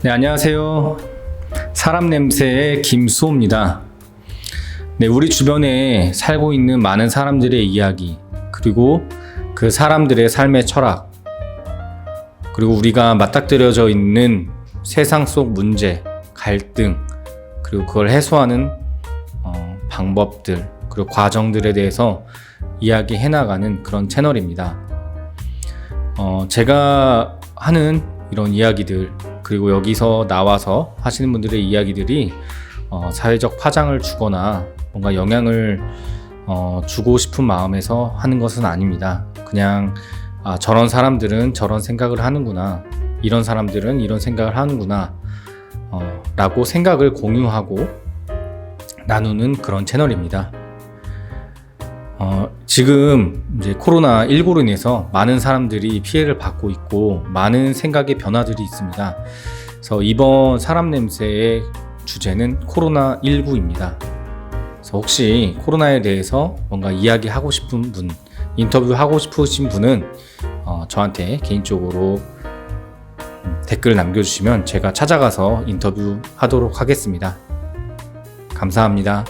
네, 안녕하세요. 사람 냄새의 김수호입니다. 네, 우리 주변에 살고 있는 많은 사람들의 이야기, 그리고 그 사람들의 삶의 철학, 그리고 우리가 맞닥뜨려져 있는 세상 속 문제, 갈등, 그리고 그걸 해소하는 어, 방법들, 그리고 과정들에 대해서 이야기해 나가는 그런 채널입니다. 어, 제가 하는 이런 이야기들, 그리고 여기서 나와서 하시는 분들의 이야기들이 어, 사회적 파장을 주거나 뭔가 영향을 어, 주고 싶은 마음에서 하는 것은 아닙니다. 그냥 아, 저런 사람들은 저런 생각을 하는구나. 이런 사람들은 이런 생각을 하는구나. 어, 라고 생각을 공유하고 나누는 그런 채널입니다. 어, 지금 이제 코로나 19로 인해서 많은 사람들이 피해를 받고 있고 많은 생각의 변화들이 있습니다. 그래서 이번 사람 냄새의 주제는 코로나 19입니다. 그래서 혹시 코로나에 대해서 뭔가 이야기하고 싶은 분, 인터뷰하고 싶으신 분은 어, 저한테 개인적으로 음, 댓글 남겨주시면 제가 찾아가서 인터뷰하도록 하겠습니다. 감사합니다.